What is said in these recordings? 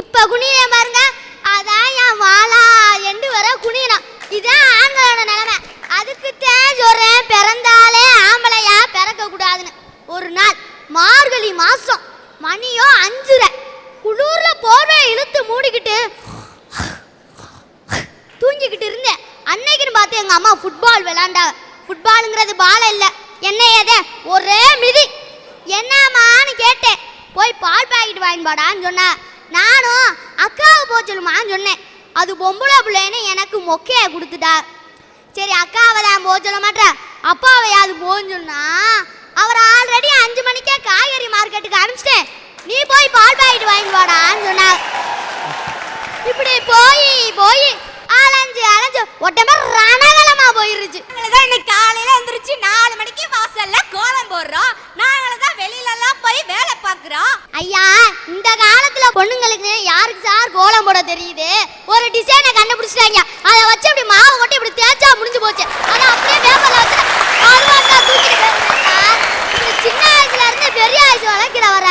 இப்ப குனியேன் பாருங்க. அதான் என் வாழா எண்டு வர குனியணும் இதான் ஆண்களோட நிலைமை. அதுக்குத்தான் சொல்றேன் பிறந்தாலே ஆம்பளையா பிறக்க கூடாதுன்னு ஒரு நாள் மார்கழி மாசம் மணியோ அஞ்சுரை குளூர்ல போர்வை இழுத்து மூடிக்கிட்டு தூங்கிக்கிட்டு இருந்தேன். அன்னைக்குன்னு பார்த்து எங்க அம்மா ஃபுட்பால் விளாண்டா ஃபுட்பாலுங்கிறது பால் இல்லை. என்ன ஏதே ஒரே மிதி. என்னம்மான்னு கேட்டேன். போய் பால் பாக்கெட் வாங்கி பாடான்னு சொன்னா. நானும் அக்காவை போக சொல்லுமான்னு சொன்னேன். அது பொம்பளை பிள்ளைன்னு எனக்கு மொக்கையை கொடுத்துட்டா. சரி அக்காவை தான் போக சொல்ல மாட்டேன். அப்பாவையாவது போன்னு சொன்னா அவர் ஆல்ரெடி அஞ்சு மணிக்கே காய்கறி மார்க்கெட்டுக்கு அனுப்பிச்சிட்டேன். நீ போய் பால் பாக்கெட் வாங்கி வாடான்னு சொன்னார். இப்படி போய் போய் அலைஞ்சு அலைஞ்சு ஒட்டமே ரணகலமா போயிருச்சு. தான் இன்னைக்கு காலையில எந்திரிச்சு நாலு மணிக்கு வாசல்ல கோலம் போடுறோம். நாங்கள தான் வெளியில எல்லாம் போய் வேலை பார்க்குறோம். ஐயா இந்த காலத்துல பொண்ணுங்களுக்கு யாருக்கு சார் கோலம் போட தெரியுது? ஒரு டிசைனை கண்டுபிடிச்சிட்டாங்க. அதை வச்சு இப்படி மாவு கொட்டி இப்படி தேய்ச்சா முடிஞ்சு போச்சு அதை அப்படியே பேப்பர்ல வச்சு அருவாக்கா தூக்கிட்டு போயிருந்தா இப்படி சின்ன வயசுல இருந்து பெரிய வயசு வளர்க்கிற வர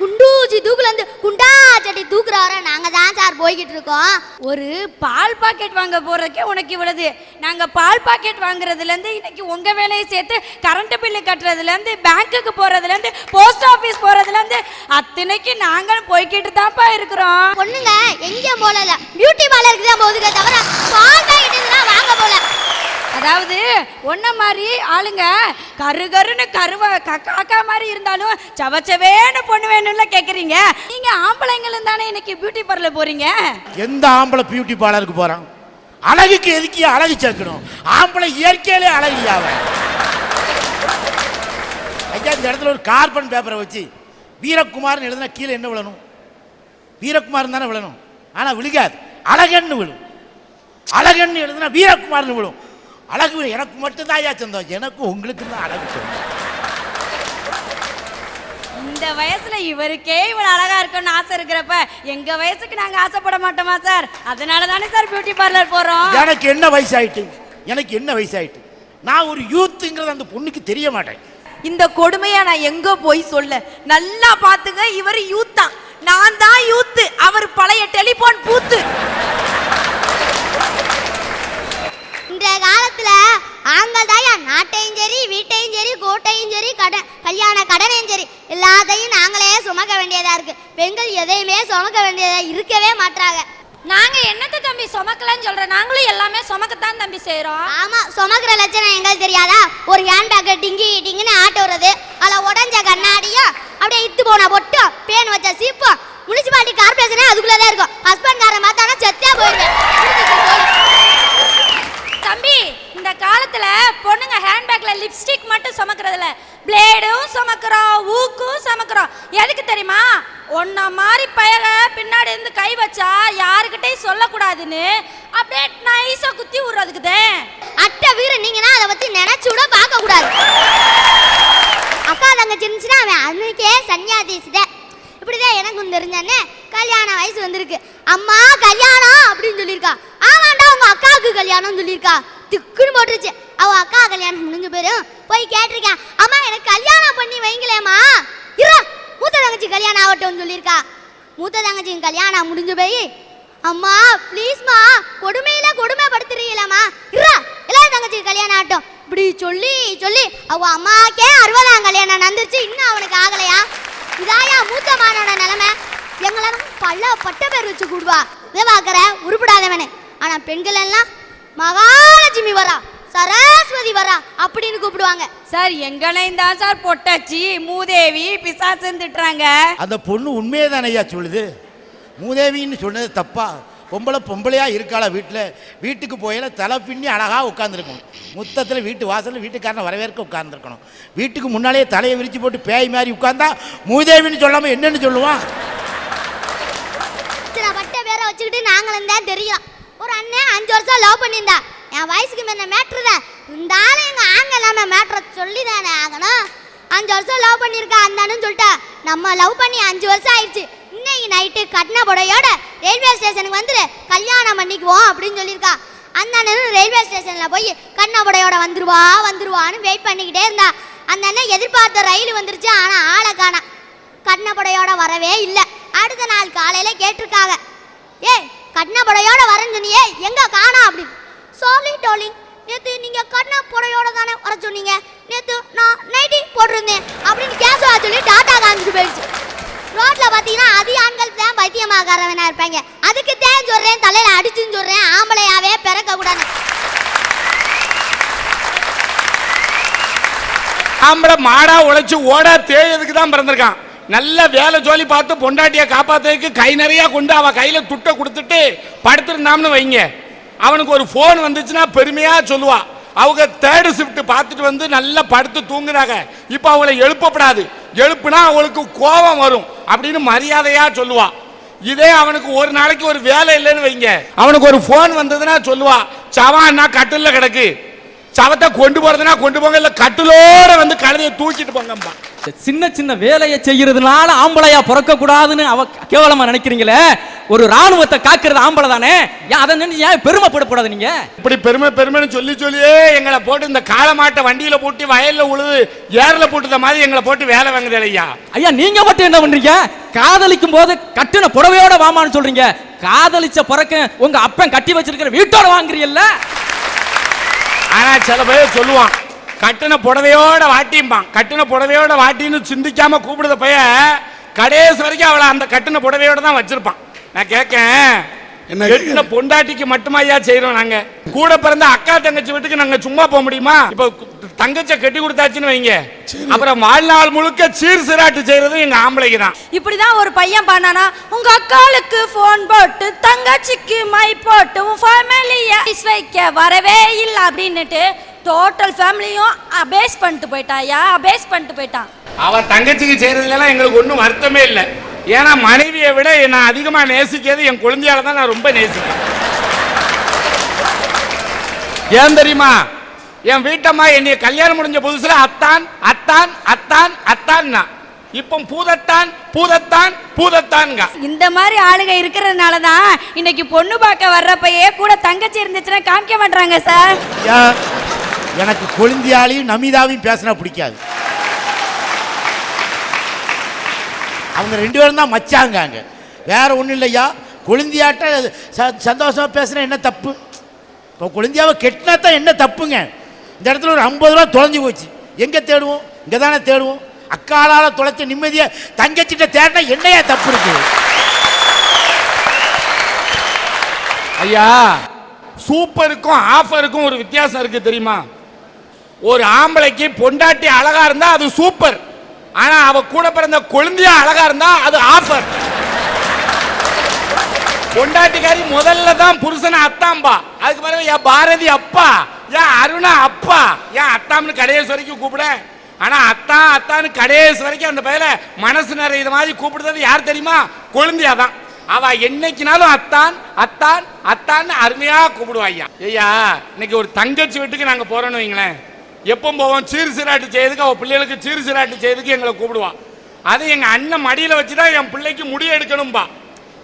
குண்டூசி தூக்குல இருந்து குண்டா சட்டி தூக்குற வர நாங்க தான் சார் போய்கிட்டு இருக்கோம் ஒரு பால் பாக்கெட் வாங்க போறதுக்கே உனக்கு இவ்வளவு. நாங்க பால் பாக்கெட் வாங்குறதுல இருந்து இன்னைக்கு உங்க வேலையை சேர்த்து கரண்ட் பில்லு கட்டுறதுல இருந்து பேங்க்குக்கு போறதுல இருந்து போஸ்ட் ஆபீஸ் போறதுல இருந்து அத்தனைக்கு நாங்களும் போய்கிட்டு தான்ப்பா இருக்கிறோம். பொண்ணுங்க எங்கேயும் போகல பியூட்டி பார்லருக்கு தான் போகுதுங்க தவிர பால் பாக்கெட் இதெல்லாம் வாங்க போல அதாவது ஒன்ன மாதிரி ஆளுங்க கரு கருன்னு கருவ காக்கா சவச்சவேன்னு பொண்ணு வேணும்ல கேக்குறீங்க? நீங்க ஆம்பளைங்களும் தானே இன்னைக்கு பியூட்டி பார்லர் போறீங்க? எந்த ஆம்பளை பியூட்டி பார்லருக்கு போறான்? அழகுக்கு எதுக்கு அழகு சேர்க்கணும்? ஆம்பளை இயற்கையிலே அழகு அவன்? ஐயா இந்த இடத்துல ஒரு கார்பன் பேப்பரை வச்சு வீரகுமார்னு எழுதுனா கீழே என்ன விழணும்? வீரகுமார் தானே விழணும். ஆனா விழுகாது. அழகன்னு விழும். அழகன்னு எழுதுனா வீரகுமார்னு விழும். அழகு எனக்கு மட்டும்தான் ஐயா சந்தோஷம். எனக்கும் உங்களுக்கு தான் அழகு சொல்லணும் இந்த வயசுல இவருக்கே இவ்வளவு அழகா இருக்கணும்னு ஆசை இருக்கிறப்ப எங்க வயசுக்கு நாங்க ஆசைப்பட மாட்டோமா சார்? அதனால தானே சார் பியூட்டி பார்லர் போறோம். எனக்கு என்ன வயசாயிட்டு? எனக்கு என்ன வயசாயிட்டு? நான் ஒரு யூத்துங்கிறது அந்த பொண்ணுக்கு தெரிய மாட்டேன். இந்த கொடுமையா நான் எங்க போய் சொல்ல? நல்லா பாத்துங்க இவர் யூத்தா நான் தான் யூத்து அவர் பழைய டெலிபோன் பூத்து. இன்றைய காலத்துல ஆண்கள் தாயா நாட்டையும் சரி வீட்டையும் சரி கோட்டையும் சரி கடன் கல்யாண கடனையும் சரி எல்லாத்தையும் நாங்களே சுமக்க வேண்டியதா இருக்கு. பெண்கள் எதையுமே சுமக்க வேண்டியதா இருக்கவே மாட்டாங்க நாங்க என்னத்த தம்பி சுமக்கலன்னு சொல்றோம் நாங்களும் எல்லாமே சுமக்கத்தான் தம்பி செய்றோம். ஆமா சுமக்கிற லட்சணம் எங்களுக்கு தெரியாதா? ஒரு ஹேண்ட் பேக்கை டிங்கி டிங்கின்னு ஆட்ட விடுறது. அதில் உடஞ்ச கண்ணாடியும் அப்படியே இத்து போன பொட்டும் பேன் வச்ச சீப்பும் முனிசிபாலிட்டி கார்பரேஷனே அதுக்குள்ளே தான் இருக்கும். ஹஸ்பண்ட் காரன் பார்த்தானா செத்தே போயிடுவேன் தம்பி காலத்துல பொண்ணுங்க ஹேண்ட்பேக்ல லிப்ஸ்டிக் மட்டும் சுமக்கறதில்ல. பிளேடும் சுமக்கிறோம் ஊக்கும் சுமக்கிறோம். எதுக்கு தெரியுமா? ஒன்ன மாதிரி பயக பின்னாடி இருந்து கை வச்சா யாருக்கிட்டையும் சொல்லக்கூடாதுன்னு அப்படியே நைஸா குத்தி விடுறதுக்குதே. அட்டை வீர நீங்கன்னா அதை பத்தி நினைச்சு கூட பார்க்க கூடாது அக்கா தங்கச்சி இருந்துச்சுன்னா அவன் அன்னைக்கே சன்னியாதிச்சுதே இப்படிதான் எனக்கும் தெரிஞ்சானே கல்யாண வயசு வந்திருக்கு. அம்மா கல்யாணம் அப்படின்னு சொல்லியிருக்கா. ஆமாண்டா உங்க அக்காவுக்கு கல்யாணம் சொல்லியிருக்கா. திக்குன்னு போட்டுருச்சு. அவ அக்கா கல்யாணம் முடிஞ்ச பேரும் போய் கேட்டிருக்கேன். அம்மா எனக்கு கல்யாணம் பண்ணி வைங்களேம்மா. இரு மூத்த தங்கச்சி கல்யாணம் ஆகட்டும்னு சொல்லியிருக்கா. மூத்த தங்கச்சி கல்யாணம் முடிஞ்சு போய் அம்மா ப்ளீஸ்மா கொடுமையில கொடுமைப்படுத்துறீங்களம்மா. இருடா எல்லா தங்கச்சிக்கு கல்யாணம் ஆகட்டும். இப்படி சொல்லி சொல்லி அவ அம்மாக்கே அறுபதாம் கல்யாணம் நடந்துருச்சு. இன்னும் அவனுக்கு ஆகலையா? இதாயா மூத்தமானோட நிலைமை. எங்களை பல்ல பட்ட பேர் வச்சு கூடுவா. இதை பார்க்குற உருப்படாதவனே. ஆனால் பெண்கள் எல்லாம் மகாலட்சுமி வரா சரஸ்வதி வரா அப்படின்னு கூப்பிடுவாங்க. சார் எங்களையும் தான் சார் பொட்டாச்சி மூதேவி பிசாசுன்னு திட்டுறாங்க. அந்த பொண்ணு உண்மையே தானே ஐயா சொல்லுது? மூதேவின்னு சொன்னது தப்பா? பொம்பளை பொம்பளையா இருக்காளா வீட்டில் வீட்டுக்கு போயில தலை பின்னி அழகாக உட்காந்துருக்கணும் முத்தத்தில் வீட்டு வாசலில் வீட்டுக்காரனை வரவேற்க உட்காந்துருக்கணும் வீட்டுக்கு முன்னாலேயே தலையை விரிச்சு போட்டு பேய் மாதிரி உட்காந்தா மூதேவின்னு சொல்லாமல் என்னன்னு சொல்லுவான் வச்சுக்கிட்டு நாங்களும் தான் தெரியும் ஒரு அண்ணன் அஞ்சு வருஷம் லவ் பண்ணியிருந்தா. என் வயசுக்கு மேலே மேட்ரு தான் இருந்தாலும் எங்கள் ஆங்க இல்லாமல் மேட்ரை சொல்லி தானே ஆகணும். அஞ்சு வருஷம் லவ் பண்ணியிருக்கா அந்த அண்ணன் சொல்லிட்டா. நம்ம லவ் பண்ணி அஞ்சு வருஷம் ஆயிடுச்சு. இன்னைக்கு நைட்டு கட்டின புடையோட ரயில்வே ஸ்டேஷனுக்கு வந்துரு. கல்யாணம் பண்ணிக்குவோம் அப்படின்னு சொல்லியிருக்கா. அந்த அண்ணனும் ரயில்வே ஸ்டேஷனில் போய் கண்ணபுடையோட வந்துருவா வந்துருவான்னு வெயிட் பண்ணிக்கிட்டே இருந்தா. அந்த அண்ணன் எதிர்பார்த்த ரயில் வந்துருச்சு ஆனால் ஆளை காணா. கண்ணப்படையோட வரவே இல்லை. அடுத்த நாள் காலையில கேட்டிருக்காங்க. புடவையோட புடையோட வரேன்னு சொன்னியே எங்க காணா அப்படின்னு சாரி டார்லிங் நேத்து நீங்க கண்ண புடையோட தானே வர சொன்னீங்க. நேத்து நான் நைட்டி போட்டிருந்தேன் அப்படின்னு கேசவா சொல்லி டாட்டா காமிச்சு போயிடுச்சு. ரோட்ல பாத்தீங்கன்னா அதி ஆண்கள் தான் பைத்தியமாக்காரவனா இருப்பாங்க. அதுக்கு தேன் சொல்றேன் தலையில அடிச்சுன்னு சொல்றேன் ஆம்பளையாவே பிறக்க கூடாது ஆம்பளை மாடா உழைச்சு ஓடா தேயதுக்கு தான் பிறந்திருக்கான். நல்ல வேலை ஜோலி பார்த்து பொண்டாட்டியை காப்பாத்துறதுக்கு கை நிறைய கொண்டு அவன் கையில துட்டை கொடுத்துட்டு படுத்திருந்தாம்னு வைங்க. அவனுக்கு ஒரு ஃபோன் வந்துச்சுன்னா பெருமையாக சொல்லுவாள் அவங்க தேர்டு ஷிஃப்ட் பார்த்துட்டு வந்து நல்லா படுத்து தூங்குறாங்க. இப்போ அவளை எழுப்பப்படாது. எழுப்புனா அவளுக்கு கோபம் வரும் அப்படின்னு மரியாதையாக சொல்லுவாள் இதே அவனுக்கு ஒரு நாளைக்கு ஒரு வேலை இல்லைன்னு வைங்க. அவனுக்கு ஒரு ஃபோன் வந்ததுன்னா சொல்லுவாள் சவான்னா கட்டிலில் கிடக்கு. சவத்தை கொண்டு போறதுன்னா கொண்டு போங்க இல்ல கட்டிலோட வந்து கழுதையை தூக்கிட்டு போங்கம்பா சின்ன சின்ன வேலையை செய்யறதுனால ஆம்பளையா பிறக்க கூடாதுன்னு அவ கேவலமா நினைக்கிறீங்களே? ஒரு ராணுவத்தை காக்கிறது ஆம்பளை தானே? ஏன் அதை நினைச்சு ஏன் பெருமைப்படக்கூடாது நீங்க? இப்படி பெருமை பெருமைன்னு சொல்லி சொல்லியே எங்களை போட்டு இந்த காளமாட்டை வண்டியில போட்டு வயல்ல உழுது ஏர்ல போட்டுத மாதிரி எங்களை போட்டு வேலை வாங்குது ஐயா ஐயா நீங்க மட்டும் என்ன பண்றீங்க? காதலிக்கும் போது கட்டின புடவையோட வாமான்னு சொல்றீங்க. காதலிச்ச பிறக்க உங்க அப்பன் கட்டி வச்சிருக்கிற வீட்டோட வாங்குறீல்ல ஆனா சில பேர் சொல்லுவான் கட்டின புடவையோட வாட்டிம்பான். கட்டின புடவையோட வாட்டின்னு சிந்திக்காம கூப்பிடுத பைய கடைசி வரைக்கும் அவளை அந்த கட்டின புடவையோட தான் வச்சிருப்பான். நான் கேட்கேன் என்ன பொண்டாட்டிக்கு மட்டுமா ஐயா செய்யறோம் நாங்க. கூட பிறந்த அக்கா தங்கச்சி வீட்டுக்கு நாங்க சும்மா போக முடியுமா? இப்போ தங்கச்ச கட்டி கொடுத்தாச்சுன்னு வைங்க. அப்புறம் வாழ்நாள் முழுக்க சீர் சிராட்டு செய்யறதும் எங்க ஆம்பளைக்கு தான் இப்படிதான் ஒரு பையன் பண்ணானா உங்க அக்காளுக்கு ஃபோன் போட்டு தங்கச்சிக்கு மை போட்டு உன் ஃபேமிலிய வைக்க வரவே இல்லை அப்படின்னுட்டு டோட்டல் ஃபேமிலியும் அபேஸ் பண்ணிட்டு போயிட்டாயா அபேஸ் பண்ணிட்டு போயிட்டான். அவ தங்கச்சிக்கு செய்யறதுலாம் எங்களுக்கு ஒன்றும் வருத்தமே இல்லை. ஏன்னா மனைவியை விட நான் அதிகமாக நேசிக்கிறது என் குழந்தையால தான் நான் ரொம்ப நேசிக்கிறேன் ஏன் தெரியுமா? என் வீட்டம்மா என்னைய கல்யாணம் முடிஞ்ச புதுசுல அத்தான் அத்தான் அத்தான் அத்தான்னா. இப்போ பூதத்தான் பூதத்தான் பூதத்தான்ங்க இந்த மாதிரி ஆளுங்க இருக்கிறதுனால தான் இன்னைக்கு பொண்ணு பார்க்க வர்றப்பயே கூட தங்கச்சி இருந்துச்சுன்னா காமிக்க மாட்டாங்க சார். எனக்கு கொழுந்தியாலையும் நமிதாவையும் பேசினா பிடிக்காது. அவங்க ரெண்டு பேரும் தான் மச்சாங்க அங்க. வேற ஒன்றும் இல்லையா? கொழுந்தியாட்ட ச- சந்தோஷமா பேசுனா என்ன தப்பு? இப்போ கொழுந்தியாவை கெட்டினா தான் என்ன தப்புங்க? இந்த இடத்துல ஒரு ஐம்பது ரூபா தொலைஞ்சு போச்சு. எங்கே தேடுவோம்? இங்கே தானே தேடுவோம். அக்காலால் தொலைச்ச நிம்மதியை தங்கச்சிட்ட தேடினா என்னையா தப்பு இருக்கு? ஐயா சூப்பருக்கும் ஆஃபருக்கும் ஒரு வித்தியாசம் இருக்கு தெரியுமா? ஒரு ஆம்பளைக்கு பொண்டாட்டி அழகா இருந்தா அது சூப்பர். ஆனா அவ கூட பிறந்த கொழுந்தியா அழகா இருந்தா அது ஆஃபர். பொண்டாட்டிக்காரி முதல்ல தான் புருஷனை அத்தாம்பா. அதுக்கு பிறகு என் பாரதி அப்பா ஏன் அருணா அப்பா ஏன் அத்தாம்னு கடையேஸ் வரைக்கும் கூப்பிட. ஆனா அத்தா அத்தான்னு கடையேஸ் வரைக்கும் அந்த பையில மனசு நிறைய மாதிரி கூப்பிடுறது யார் தெரியுமா? கொழுந்தியா தான். அவ என்னைக்குனாலும் அத்தான் அத்தான் அத்தான்னு அருமையா கூப்பிடுவா ஐயா. ஐயா இன்னைக்கு ஒரு தங்கச்சி வீட்டுக்கு நாங்க போறோம்னு வைங்களேன். எப்போ போவோம் சீர் சீராட்டு செய்யறதுக்கு அவ பிள்ளைகளுக்கு சீர் சீராட்டு செய்யறதுக்கு எங்களை கூப்பிடுவா. அது எங்க அண்ணன் மடியில வச்சு தான் என் பிள்ளைக்கு முடி எடுக்கணும்பா.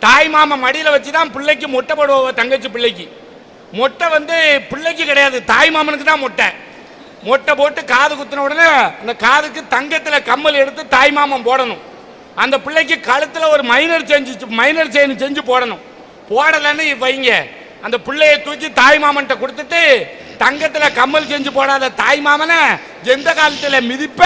தாய் மாமா மடியில் வச்சு தான் பிள்ளைக்கு மொட்டை போடுவோம் தங்கச்சி பிள்ளைக்கு. மொட்டை வந்து பிள்ளைக்கு கிடையாது தாய் மாமனுக்கு தான் மொட்டை. மொட்டை போட்டு காது குத்தின உடனே அந்த காதுக்கு தங்கத்தில் கம்மல் எடுத்து தாய் மாமன் போடணும். அந்த பிள்ளைக்கு கழுத்தில் ஒரு மைனர் செஞ்சு மைனர் செயின் செஞ்சு போடணும். போடலைன்னு வைங்க. அந்த பிள்ளைய தூக்கி தாய்மாமன்கிட்ட கொடுத்துட்டு தங்கத்தில் கம்மல் செஞ்சு போடாத தாய் மாமனை எந்த காலத்தில் மிதிப்ப?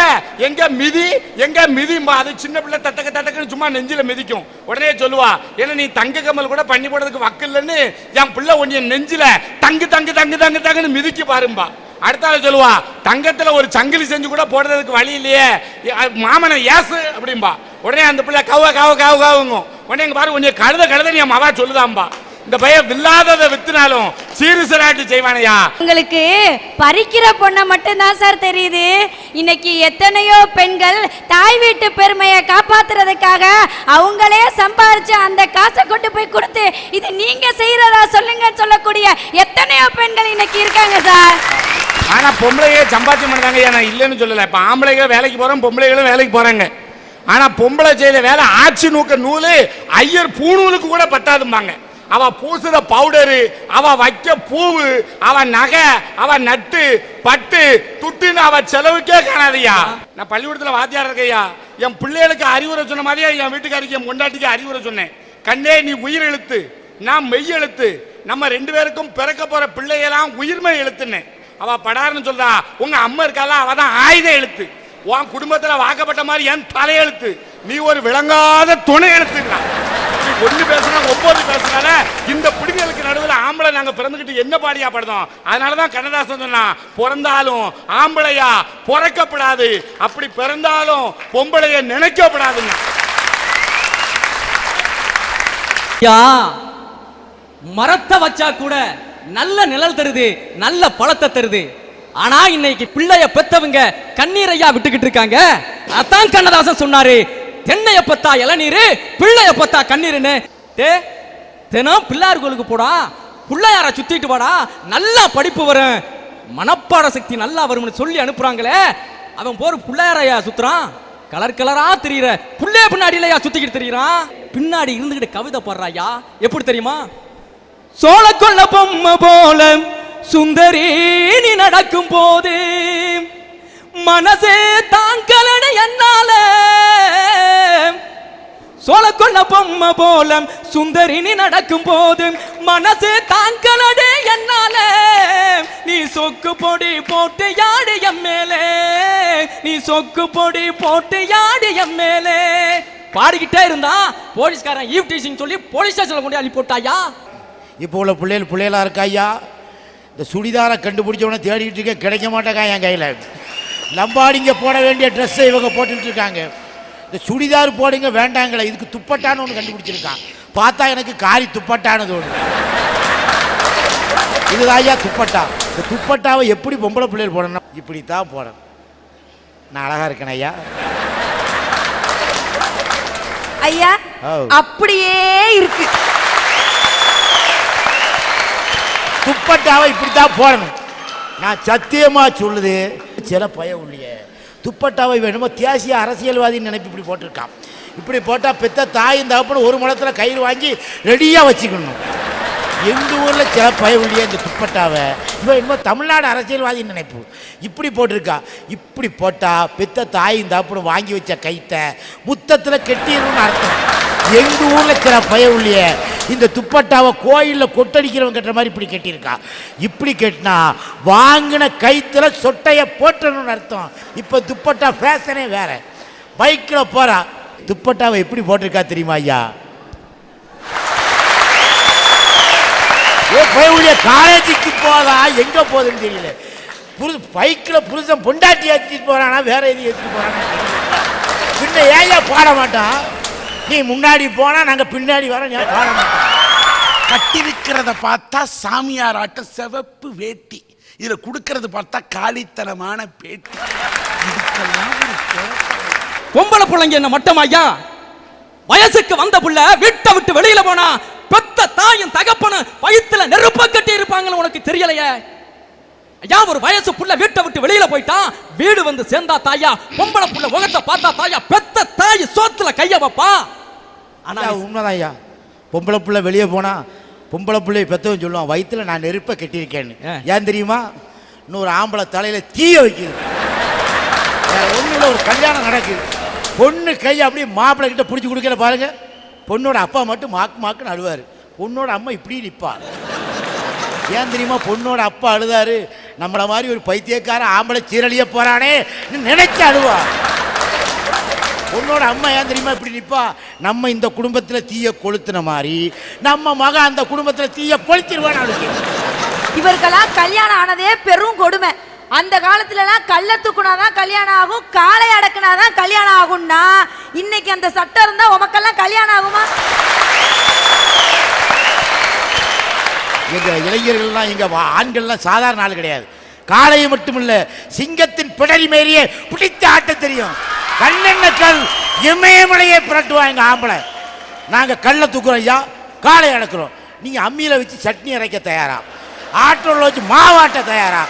எங்க மிதி? எங்க மிதிம்பா? அது சின்ன பிள்ளை தட்டக்க தட்டக்குன்னு சும்மா நெஞ்சில் மிதிக்கும். உடனே சொல்லுவா ஏன்னா நீ தங்க கம்மல் கூட பண்ணி போடுறதுக்கு வக்கு இல்லைன்னு என் பிள்ளை உன்னைய நெஞ்சில் தங்கு தங்கு தங்கு தங்கு தங்குன்னு மிதிக்கு பாரும்பா. அடுத்தால சொல்லுவா தங்கத்தில் ஒரு சங்கிலி செஞ்சு கூட போடுறதுக்கு வழி இல்லையே. மாமனை ஏசு அப்படிம்பா. உடனே அந்த பிள்ளை கவ கவ கவ கவுங்க உடனே எங்க பாரு உன்னை கழுத கழுத என் மவா சொல்லுதாம்பா. இந்த பையன் வில்லாததை வித்துனாலும் சீரு சிராட்டு செய்வானையா? உங்களுக்கு பறிக்கிற பொண்ணை மட்டும்தான் சார் தெரியுது. இன்னைக்கு எத்தனையோ பெண்கள் தாய் வீட்டு பெருமையை காப்பாத்துறதுக்காக அவங்களே சம்பாரிச்சு அந்த காசை கொண்டு போய் கொடுத்து இது நீங்க செய்யறதா சொல்லுங்கன்னு சொல்லக்கூடிய எத்தனையோ பெண்கள் இன்னைக்கு இருக்காங்க சார். ஆனா பொம்பளையே சம்பாத்தியம் பண்றாங்க நான் இல்லைன்னு சொல்லல. இப்ப ஆம்பளைங்க வேலைக்கு போறோம் பொம்பளைகளும் வேலைக்கு போறாங்க. ஆனா பொம்பளை செய்த வேலை ஆட்சி நூக்க நூலு ஐயர் பூணூலுக்கு கூட பத்தாதும்பாங்க. அவ பூசுற பவுடரு அவ வைக்க பூவு அவ நகை அவ நட்டு பட்டு துட்டுன்னு அவ செலவுக்கே காணாதையா நான் பள்ளிக்கூடத்துல வாத்தியார் இருக்கையா என் பிள்ளைகளுக்கு அறிவுரை சொன்ன மாதிரியே என் வீட்டுக்காரிக்கு என் பொண்டாட்டிக்கு அறிவுரை சொன்னேன். கண்ணே நீ உயிர் எழுத்து. நான் மெய் எழுத்து. நம்ம ரெண்டு பேருக்கும் பிறக்க போற பிள்ளையெல்லாம் உயிர்மை எழுத்துன்னு. அவ படாருன்னு சொல்றா உங்க அம்மா இருக்கால அவ தான் ஆயுத எழுத்து. உன் குடும்பத்துல வாக்கப்பட்ட மாதிரி என் தலையெழுத்து. நீ ஒரு விளங்காத துணை எழுத்துக்கிறான் பொண்ணு ஒண்ணு பேசுனா ஒன்பது பேசுனால இந்த பிடிங்களுக்கு நடுவில் ஆம்பளை நாங்கள் பிறந்துக்கிட்டு என்ன பாடியா படுதோம்? அதனாலதான் கண்ணதாசன் சொன்னா பிறந்தாலும் ஆம்பளையா பிறக்கப்படாது அப்படி பிறந்தாலும் பொம்பளைய நினைக்கப்படாதுங்க. யா மரத்தை வச்சா கூட நல்ல நிழல் தருது நல்ல பழத்தை தருது. ஆனா இன்னைக்கு பிள்ளைய பெத்தவங்க கண்ணீரையா விட்டுக்கிட்டு இருக்காங்க. அதான் கண்ணதாசன் சொன்னாரு தென்னைய பத்தா இளநீரு பிள்ளைய பத்தா கண்ணீருன்னு. டே தினம் பிள்ளார் கோயிலுக்கு போடா. பிள்ளையார சுத்திட்டு வாடா. நல்லா படிப்பு வரும். மனப்பாட சக்தி நல்லா வரும்னு சொல்லி அனுப்புறாங்களே. அவன் போற பிள்ளையாரையா சுத்துறான்? கலர் கலரா தெரியுற. புள்ளே பின்னாடியிலயா சுத்திக்கிட்டு தெரியுறான்? பின்னாடி இருந்துகிட்டு கவிதை பாடுறாயா? எப்படி தெரியுமா? சோழ கொள்ள பொம்மை போல சுந்தரி நீ நடக்கும் போது மனசே தாங்கலன என்னால பொம்மை போல சுந்தரினி நடக்கும் போது மனசு தாங்களடே என்னால. நீ சொக்கு பொடி போட்டு யாடு எம் மேலே. நீ சொக்கு பொடி போட்டு யாடு எம்மேலே பாடிக்கிட்டே இருந்தா போலீஸ்காரன் ஈவ் டீசிங் சொல்லி போலீஸ் ஸ்டேஷனில் கொண்டு அனுப்பி போட்டாயா? இப்போ உள்ள பிள்ளைகள் பிள்ளைகளா இருக்கா ஐயா? இந்த சுடிதாரை கண்டுபிடிச்சவன தேடிட்டு இருக்கேன் கிடைக்க மாட்டேங்க என் கையில். லம்பாடிங்க போட வேண்டிய ட்ரெஸ்ஸை இவங்க போட்டுட்டு இருக்காங்க. இந்த சுடிதார் போடுங்க வேண்டாங்களே இதுக்கு துப்பட்டான்னு ஒன்று கண்டுபிடிச்சிருக்கான். பார்த்தா எனக்கு காரி துப்பட்டானது ஒன்று இதுதான் ஐயா துப்பட்டா. இந்த துப்பட்டாவை எப்படி பொம்பளை பிள்ளைகள் போடணும் இப்படி தான் போடணும். நான் அழகா இருக்கேன் ஐயா. ஐயா. அப்படியே இருக்கு. துப்பட்டாவை இப்படித்தான் போடணும். நான் சத்தியமா சொல்லுது சில பய உள்ளிய துப்பட்டாவை வேணுமோ தேசிய அரசியல்வாதின்னு நினைப்பு இப்படி போட்டிருக்கான். இப்படி போட்டால் பெத்த தாயும் தகப்பன்னு ஒரு முளத்தில் கயிறு வாங்கி ரெடியாக வச்சுக்கணும். எங்கள் ஊரில் சில பய இந்த துப்பட்டாவை இவன் என்னமோ தமிழ்நாடு அரசியல்வாதின்னு நினைப்பு. இப்படி போட்டிருக்கா. இப்படி போட்டால் பெத்த தாயும் தகப்பன்னு வாங்கி வச்ச கைத்தை முத்தத்தில் கெட்டிடணும்னு அர்த்தம். எங்கள் ஊரில் இருக்கிற பயவுள்ளிய இந்த துப்பட்டாவை கோயிலில் கொட்டடிக்கிறவங்க கட்டுற மாதிரி இப்படி கட்டியிருக்கா. இப்படி கட்டினா வாங்கின கைத்துல சொட்டையை போட்டணும்னு அர்த்தம். இப்போ துப்பட்டா ஃபேஷனே வேற. பைக்கில் போறா. துப்பட்டாவை எப்படி போட்டிருக்கா தெரியுமா ஐயா? ஏ பயவுடைய காலேஜுக்கு போதா? எங்க போகுதுன்னு தெரியல. புரு பைக்கில் புருஷன் பொண்டாட்டி ஏற்றிட்டு போறானா வேற எது ஏற்றிட்டு போறானா பின்ன ஏயா பாட மாட்டான்? நீ முன்னாடி போனா நாங்க பின்னாடி வர நீ பாட மாட்டோம். கட்டிருக்கிறத பார்த்தா சாமியார் ஆட்ட சிவப்பு வேட்டி. இதுல கொடுக்கறது பார்த்தா காலித்தனமான பேட்டி. பொம்பளை பிள்ளைங்க என்ன மட்டம் ஐயா? வயசுக்கு வந்த புள்ள வீட்டை விட்டு வெளியில போனா பெத்த தாயும் தகப்பனும் வயித்துல நெருப்ப கட்டி இருப்பாங்கன்னு உனக்கு தெரியலையே? ஐயா ஒரு வயசு புள்ள வீட்டை விட்டு வெளியில போயிட்டான் வீடு வந்து சேர்ந்தா தாயா? பொம்பளை புள்ள முகத்தை பார்த்தா தாயா? பெத்த தாய் சோத்துல கைய வைப்பா? ஆனா ஆனா உண்மைதான் ஐயா பொம்பளை பிள்ளை வெளியே போனா பொம்பளை பிள்ளை பெத்தவன் சொல்லுவான் வயித்துல நான் நெருப்பை கட்டியிருக்கேன்னு. ஏன் தெரியுமா? இன்னொரு ஆம்பளை தலையில தீய வைக்குது. வேற ஒரு கல்யாணம் நடக்குது. பொண்ணு கை அப்படியே மாப்பிள்ளை கிட்ட பிடிச்சி கொடுக்கல பாருங்க. பொண்ணோட அப்பா மட்டும் மாக்கு மாக்குன்னு அழுவாரு. பொண்ணோட அம்மா இப்படி நிற்பா ஏன் தெரியுமா? பொண்ணோட அப்பா அழுதாரு. நம்மள மாதிரி ஒரு பைத்தியக்கார ஆம்பளை சீரழிய போறானே நினைச்சு அழுவா. பொண்ணோட அம்மா ஏன் தெரியுமா இப்படி நிற்பா நம்ம இந்த குடும்பத்தில் தீய கொளுத்துன மாதிரி நம்ம மகன் அந்த குடும்பத்தில் தீய கொளுத்திடுவான்னு அழுது இவருக்கெல்லாம் கல்யாணம் ஆனதே பெரும் கொடுமை. அந்த காலத்துல எல்லாம் கல்ல தூக்குனாதான் கல்யாணம் ஆகும் காலை அடக்குனாதான் கல்யாணம் ஆகும்னா இன்னைக்கு அந்த சட்டம் இருந்தா உமக்கெல்லாம் கல்யாணம் ஆகுமா? எங்க இளைஞர்கள்லாம் எங்க ஆண்கள்லாம் சாதாரண ஆள் கிடையாது. மட்டும் இல்ல சிங்கத்தின் பிடரி மேரியே பிடித்த ஆட்ட தெரியும். கண்ணெண்ண கல் இமயமலையை புரட்டுவா எங்க ஆம்பளை. நாங்க கல்லை தூக்குறோம் ஐயா காளை அடக்குறோம் நீங்க அம்மியில வச்சு சட்னி அரைக்க தயாரா? ஆட்டோல வச்சு மாவாட்ட தயாரா?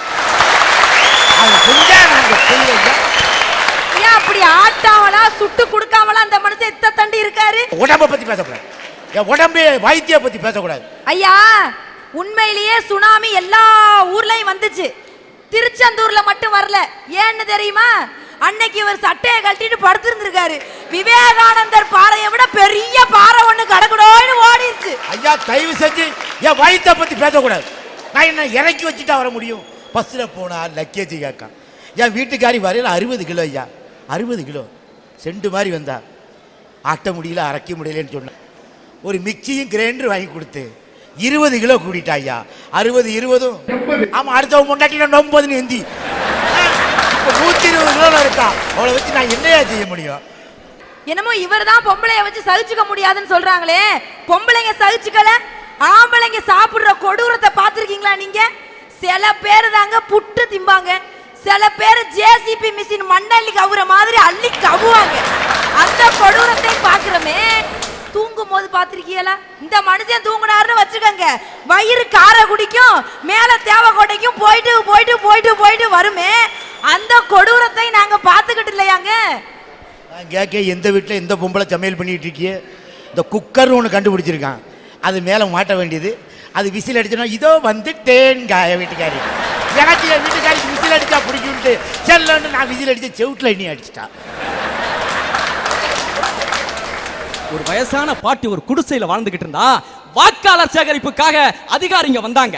அது செஞ்சா. ஏன் அப்படி ஆட்டாமலா சுட்டு கொடுக்காமலா அந்த மனுஷன் இத்த தண்டி இருக்காரு? உடம்ப பத்தி பேசக்கூடாது. என் உடம்பே வைத்திய பத்தி பேசக்கூடாது. ஐயா உண்மையிலேயே சுனாமி எல்லா ஊர்லயும் வந்துச்சு. திருச்செந்தூர்ல மட்டும் வரல. ஏன்னு தெரியுமா? அன்னைக்கு இவர் சட்டையை கட்டிட்டு படுத்திருந்திருக்காரு. விவேகானந்தர் பாறையை விட பெரிய பாறை ஒண்ணு கடக்குடோன்னு ஐயா தயவு செஞ்சு என் வயித்தை பத்தி பேசக்கூடாது. நான் என்ன இறக்கி வச்சுட்டா வர முடியும்? பஸ்ஸில் போனா லக்கேஜ் கேட்க. என் வீட்டுக்காரி வரையில அறுபது கிலோ ஐயா. அறுபது கிலோ. செண்டு மாதிரி வந்தா. ஆட்ட முடியல அரைக்க முடியலன்னு சொன்னேன் ஒரு மிக்சியும் கிரைண்டர் வாங்கி கொடுத்து இருபது கிலோ கூட்டிட்டா ஐயா. அறுபது இருபதும். ஆமா அடுத்தவங்க முன்னாடி நொம்பதுன்னு எந்தி. நூத்தி நூற்றி இருபது கிலோ இருக்கா? அவளை வச்சு நான் என்னையா செய்ய முடியும்? என்னமோ இவர் தான் பொம்பளைய வச்சு சகிச்சுக்க முடியாதுன்னு சொல்றாங்களே. பொம்பளைங்க சகிச்சுக்கல ஆம்பளைங்க சாப்பிடுற கொடூரத்தை பார்த்துருக்கீங்களா நீங்க? சில பேர் தாங்க புட்டு திம்பாங்க. சில பேர் ஜேசிபி மிஷின் மண்ணள்ளி கவுற மாதிரி அள்ளி கவுவாங்க. அந்த கொடூரத்தை பார்க்கிறோமே. தூங்கும் போது பார்த்திருக்கீங்களா? இந்த மனுஷன் தூங்குனாருன்னு வச்சுக்கோங்க. வயிறு காரை குடிக்கும் மேல கொடைக்கும் போயிட்டு போயிட்டு போயிட்டு போயிட்டு வருமே. அந்த கொடூரத்தை நாங்க பார்த்துக்கிட்டு இல்லையாங்க? நான் கேட்க எந்த வீட்டில் எந்த பொம்பளை சமையல் பண்ணிட்டு இருக்கியே? இந்த குக்கர்னு ஒன்று கண்டுபிடிச்சிருக்கான். அது மேலே மாட்ட வேண்டியது. அது விசில் அடிச்சோன்னா இதோ வந்துட்டேங்க என் வீட்டுக்காரி. எனக்கு என் வீட்டுக்காரிக்கு விசில் அடிச்சா பிடிக்கும்ட்டு செல்லன்னு நான் விசில் அடிச்சு செவுட்டில் எண்ணி அடிச்சிட்டா. ஒரு வயசான பாட்டி ஒரு குடிசையில வாழ்ந்துகிட்டு இருந்தா வாக்காளர் சேகரிப்புக்காக அதிகாரிங்க வந்தாங்க.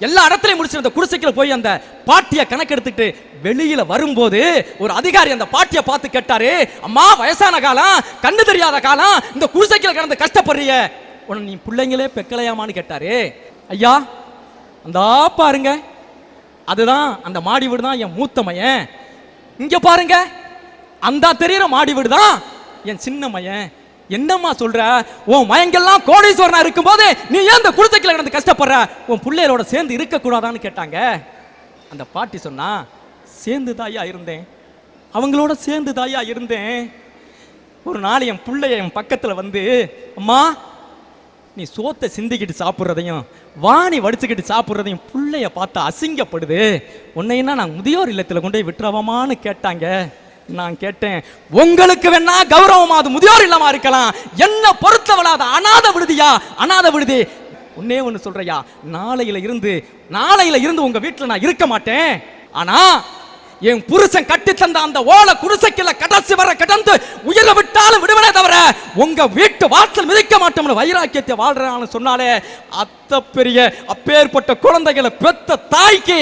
எல்லா இடத்துலயும் முடிச்சிருந்த குடிசைக்கில் போய் அந்த பாட்டியை கணக்கெடுத்துட்டு வெளியில வரும்போது ஒரு அதிகாரி அந்த பாட்டியை பார்த்து கேட்டாரு அம்மா வயசான காலம் கண்ணு தெரியாத காலம் இந்த குடிசைக்கில் கிடந்து கஷ்டப்படுறிய. உன நீ பிள்ளைங்களே பெக்கலையாமான்னு கேட்டாரு. ஐயா அந்த பாருங்க அதுதான் அந்த மாடி வீடு தான் என் மூத்த மயன். இங்க பாருங்க அந்த தெரியுற மாடி வீடு தான் என் சின்ன மயன். என்னம்மா சொல்ற? உன் மயங்கெல்லாம் கோடீஸ்வரனா இருக்கும்போது நீ ஏன் இந்த குடிசைக்கில் கிடந்து கஷ்டப்படுற? உன் பிள்ளையரோட சேர்ந்து இருக்க கூடாதான்னு கேட்டாங்க. அந்த பாட்டி சொன்னா சேர்ந்து தாயா இருந்தேன். அவங்களோட சேர்ந்து தாயா இருந்தேன். ஒரு நாள் என் பிள்ளைய என் பக்கத்துல வந்து அம்மா நீ சோத்தை சிந்திக்கிட்டு சாப்பிட்றதையும் வாணி வடிச்சுக்கிட்டு சாப்பிட்றதையும் பிள்ளைய பார்த்தா அசிங்கப்படுது. உன்னையன்னா நான் முதியோர் இல்லத்தில் கொண்டு போய் விட்டுறவமான்னு கேட்டாங்க. நான் கேட்டேன் உங்களுக்கு வேணா கௌரவமா அது முதியோர் இல்லமா இருக்கலாம். என்ன பொறுத்தவளாத அது அனாத விடுதியா? அனாத விடுதி. ஒன்னே ஒன்று சொல்றையா? நாளையில இருந்து நாளையில இருந்து உங்க வீட்டில் நான் இருக்க மாட்டேன். ஆனா என் புருஷன் கட்டி தந்த அந்த ஓலை குடிசைக்கில கடைசி வர கடந்து உயிரை விட்டாலும் விடுவனே தவிர உங்க வீட்டு வாசல் மிதிக்க மாட்டோம்னு வைராக்கியத்தை வாழ்றான்னு சொன்னாலே அத்த பெரிய அப்பேற்பட்ட குழந்தைகளை பெத்த தாய்க்கு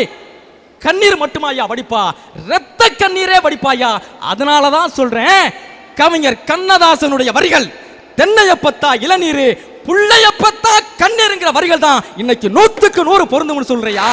கண்ணீர் மட்டுமாயா வடிப்பா. ரத்த கண்ணீரே வடிப்பாயா அதனால தான் சொல்றேன் கவிஞர் கண்ணதாசனுடைய வரிகள் தென்னையப்பத்தா இளநீர் புள்ளையப்பத்தா கண்ணீருங்கிற வரிகள் தான் இன்னைக்கு நூத்துக்கு நூறு பொருந்தும்னு சொல்றியா?